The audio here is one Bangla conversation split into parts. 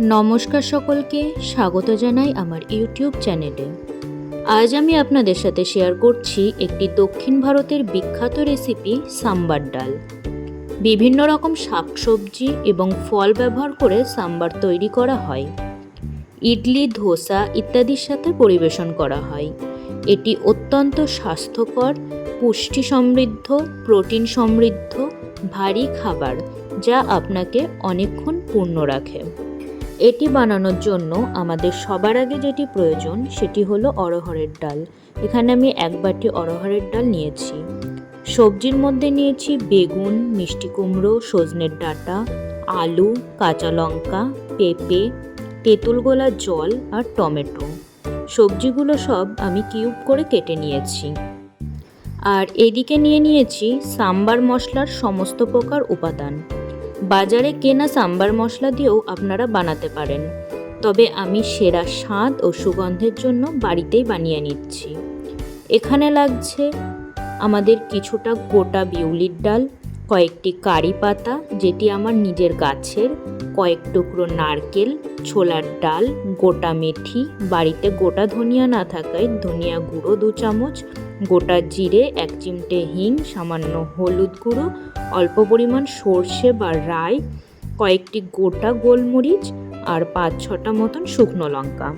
নমস্কার সকলকে, স্বাগত জানাই আমার ইউটিউব চ্যানেলে। আজ আমি আপনাদের সাথে শেয়ার করছি একটি দক্ষিণ ভারতের বিখ্যাত রেসিপি সাম্বার ডাল। বিভিন্ন রকম শাকসবজি এবং ফল ব্যবহার করে সাম্বার তৈরি করা হয়। ইডলি, ধোসা ইত্যাদির সাথে পরিবেশন করা হয়। এটি অত্যন্ত স্বাস্থ্যকর, পুষ্টি সমৃদ্ধ, প্রোটিন সমৃদ্ধ, ভারী খাবার যা আপনাকে অনেকক্ষণ পূর্ণ রাখে। এটি বানানোর জন্য আমাদের সবার আগে যেটি প্রয়োজন সেটি হলো অরহরের ডাল। এখানে আমি এক বাটি অরহরের ডাল নিয়েছি। সবজির মধ্যে নিয়েছি বেগুন, মিষ্টি কুমড়ো, সজনের ডাঁটা, আলু, কাঁচা লঙ্কা, পেঁপে, তেঁতুল গোলা জল আর টমেটো। সবজিগুলো সব আমি কিউব করে কেটে নিয়েছি। আর এদিকে নিয়ে নিয়েছি সাম্বার মশলার সমস্ত প্রকার উপাদান। বাজারে কেনা সাম্বার মশলা দিয়েও আপনারা বানাতে পারেন। তবে আমি সেরা স্বাদ ও সুগন্ধের জন্য বাড়িতেই বানিয়ে নিচ্ছি। এখানে লাগছে আমাদের কিছুটা গোটা বিউলির ডাল, কয়েকটি কারি পাতা, যেটি আমার নিজের গাছের, কয়েক টুকরো নারকেল, ছোলার ডাল, গোটা মেথি, বাড়িতে গোটা ধনিয়া না থাকায় ধনিয়া গুঁড়ো দু চামচ গোটা জিরে, এক চিমটে হিং, সামান্য হলুদ গুঁড়ো, অল্প পরিমাণ সর্ষে বা রাই, কয়েকটি গোটা গোলমরিচ আর পাঁচ ছটা মতন শুকনো লঙ্কা।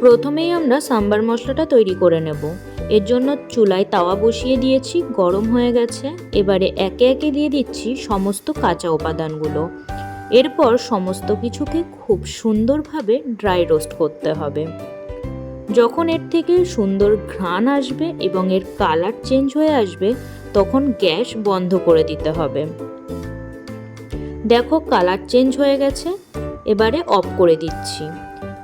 প্রথমেই আমরা সাম্বার মশলাটা তৈরি করে নেব। এর জন্য চুলায় তাওয়া বসিয়ে দিয়েছি, গরম হয়ে গেছে। এবারে একে একে দিয়ে দিচ্ছি সমস্ত কাঁচা উপাদানগুলো। এরপর সমস্ত কিছুকে খুব সুন্দরভাবে ড্রাই রোস্ট করতে হবে। যখন এর থেকে সুন্দর ঘ্রাণ আসবে এবং এর কালার চেঞ্জ হয়ে আসবে, তখন গ্যাস বন্ধ করে দিতে হবে। দেখো কালার চেঞ্জ হয়ে গেছে, এবারে অফ করে দিচ্ছি।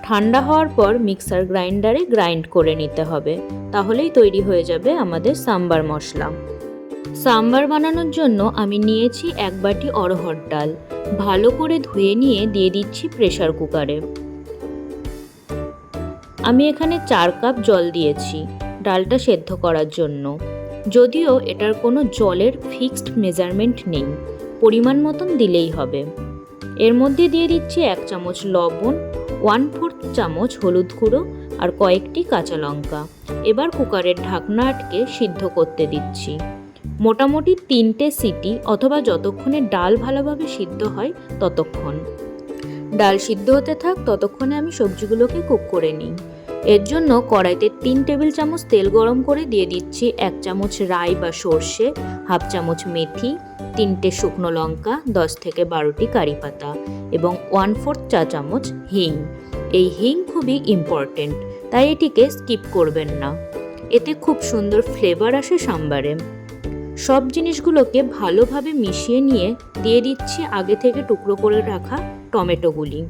ঠান্ডা হওয়ার পর মিক্সার গ্রাইন্ডারে গ্রাইন্ড করে নিতে হবে, তাহলেই তৈরি হয়ে যাবে আমাদের সাম্বার মশলা। সাম্বার বানানোর জন্য আমি নিয়েছি এক বাটি অরহর ডাল। ভালো করে ধুয়ে নিয়ে দিয়ে দিচ্ছি প্রেশার কুকারে। আমি এখানে চার কাপ জল দিয়েছি, ডালটা সেদ্ধ করার জন্য। যদিও এটার কোনো জলের ফিক্সড মেজারমেন্ট নেই, পরিমাণ মতন দিলেই হবে। এর মধ্যে দিয়ে দিচ্ছি এক চামচ লবণ, ওয়ান ফোর্থ চামচ হলুদ গুঁড়ো আর কয়েকটি কাঁচা লঙ্কা। এবার কুকারের ঢাকনা আটকে সিদ্ধ করতে দিচ্ছি। মোটামুটি তিনটে সিটি অথবা যতক্ষণে ডাল ভালোভাবে সিদ্ধ হয়, ততক্ষণ। ডাল সিদ্ধ হতে থাক, ততক্ষণে আমি সবজিগুলোকে কুক করে নিই। এর জন্য কড়াইতে তিন টেবিল চামচ তেল গরম করে দিয়ে দিচ্ছি এক চামচ রাই বা সর্ষে, হাফ চামচ মেথি, তিনটে শুকনো লঙ্কা, দশ থেকে বারোটি কারি পাতা এবং ওয়ান ফোর্থ চা চামচ হিং। এই হিং খুবই ইম্পর্টেন্ট তাই এটিকে স্কিপ করবেন না। এতে খুব সুন্দর ফ্লেভার আসে সাম্বারে। সব জিনিসগুলোকে ভালোভাবে মিশিয়ে নিয়ে দিয়ে দিচ্ছি আগে থেকে টুকরো করে রাখা টমেটোগুলি।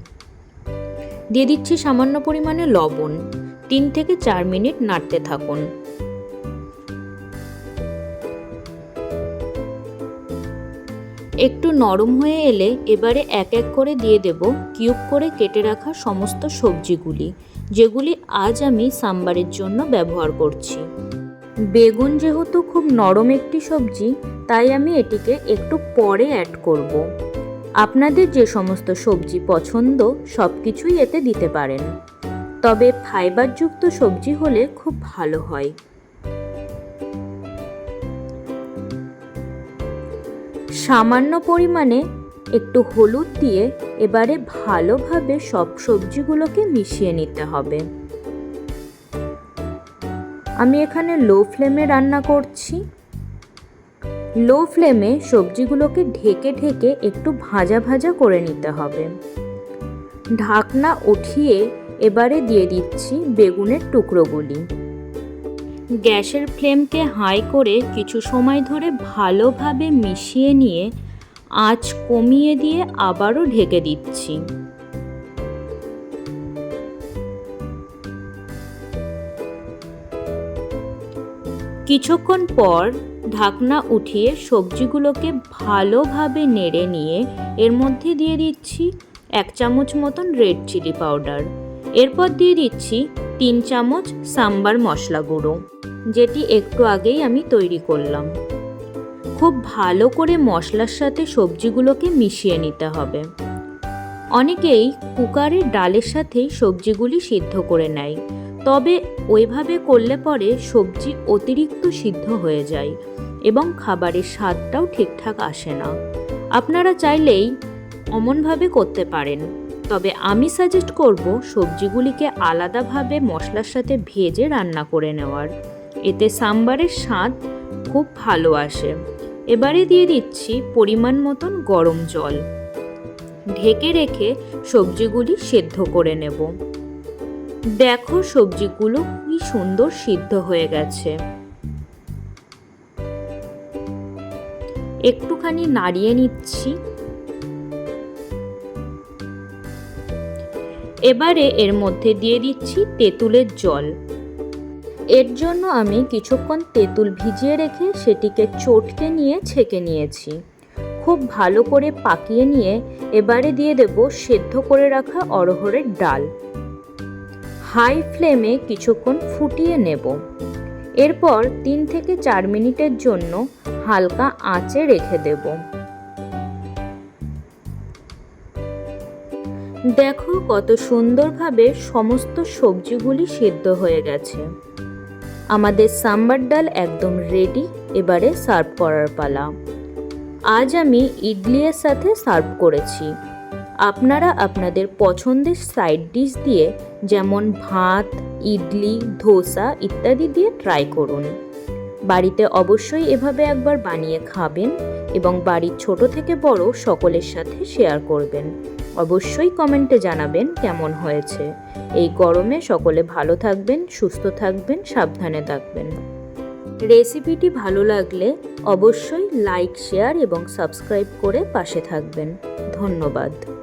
দিয়ে দিচ্ছি সামান্য পরিমাণে লবণ। তিন থেকে চার মিনিট নাড়তে থাকুন। একটু নরম হয়ে এলে এবারে এক এক করে দিয়ে দেব কিউব করে কেটে রাখা সমস্ত সবজিগুলি, যেগুলি আজ আমি সাম্বারের জন্য ব্যবহার করছি। বেগুন যেহেতু খুব নরম একটি সবজি, তাই আমি এটিকে একটু পরে অ্যাড করব। আপনাদের যে সমস্ত সবজি পছন্দ সব কিছুই এতে দিতে পারেন। তবে ফাইবারযুক্ত সবজি হলে খুব ভালো হয়। সামান্য পরিমাণে একটু হলুদ দিয়ে এবারে ভালোভাবে সব সবজিগুলোকে মিশিয়ে নিতে হবে। আমি এখানে লো ফ্লেমে রান্না করছি। লো ফ্লেমে সবজিগুলোকে ঢেকে ঢেকে একটু ভাজা ভাজা করে নিতে হবে। ঢাকনা উঠিয়ে এবারে দিয়ে দিচ্ছি বেগুনের টুকরোগুলি। গ্যাসের ফ্লেমকে হাই করে কিছু সময় ধরে ভালোভাবে মিশিয়ে নিয়ে আঁচ কমিয়ে দিয়ে আবারও ঢেকে দিচ্ছি। কিছুক্ষণ পর ঢাকনা উঠিয়ে সবজিগুলোকে ভালোভাবে নেড়ে নিয়ে এর মধ্যে দিয়ে দিচ্ছি এক চামচ মতন রেড চিলি পাউডার। এরপর দিয়ে দিচ্ছি তিন চামচ সাম্বার মশলা গুঁড়ো, যেটি একটু আগেই আমি তৈরি করলাম। খুব ভালো করে মশলার সাথে সবজিগুলোকে মিশিয়ে নিতে হবে। অনেকেই কুকারের ডালের সাথেই সবজিগুলি সিদ্ধ করে নেয়। তবে ওইভাবে করলে পরে সবজি অতিরিক্ত সিদ্ধ হয়ে যায় এবং খাবারের স্বাদটাও ঠিকঠাক আসে না। আপনারা চাইলেই অমনভাবে করতে পারেন, তবে আমি সাজেস্ট করব সবজিগুলিকে আলাদাভাবে মশলার সাথে ভেজে রান্না করে নেওয়ার। এতে সাম্বারের স্বাদ খুব ভালো আসে। এবারে দিয়ে দিচ্ছি পরিমাণ মতন গরম জল। ঢেকে রেখে সবজিগুলি সেদ্ধ করে নেব। দেখো সবজিগুলো কি সুন্দর সিদ্ধ হয়ে গেছে। একটুখানি নাড়িয়ে নিচ্ছি। এবারে এর মধ্যে দিয়ে দিচ্ছি তেঁতুলের জল। এর জন্য আমি কিছুক্ষণ তেঁতুল ভিজিয়ে রেখে সেটিকে চটকে নিয়ে ছেঁকে নিয়েছি। খুব ভালো করে পাকিয়ে নিয়ে এবারে দিয়ে দেব সেদ্ধ করে রাখা অরহরের ডাল। হাই ফ্লেমে কিছুক্ষণ ফুটিয়ে নেব। এরপর তিন থেকে চার মিনিটের জন্য হালকা আঁচে রেখে দেব। দেখো কত সুন্দরভাবে সমস্ত সবজিগুলি সেদ্ধ হয়ে গেছে। আমাদের সাম্বার ডাল একদম রেডি এবারে সার্ভ করার পালা। আজ আমি ইডলির সাথে সার্ভ করেছি। আপনারা আপনাদের পছন্দের সাইড ডিশ দিয়ে যেমন ভাত, ইডলি, ধোসা ইত্যাদি দিয়ে ট্রাই করুন। বাড়িতে অবশ্যই এভাবে একবার বানিয়ে খাবেন এবং বাড়ির ছোট থেকে বড় সকলের সাথে শেয়ার করবেন। অবশ্যই কমেন্টে জানাবেন কেমন হয়েছে। এই গরমে সকলে ভালো থাকবেন, সুস্থ থাকবেন, সাবধানে থাকবেন। রেসিপিটি ভালো লাগলে অবশ্যই লাইক শেয়ার এবং সাবস্ক্রাইব করে পাশে থাকবেন। ধন্যবাদ।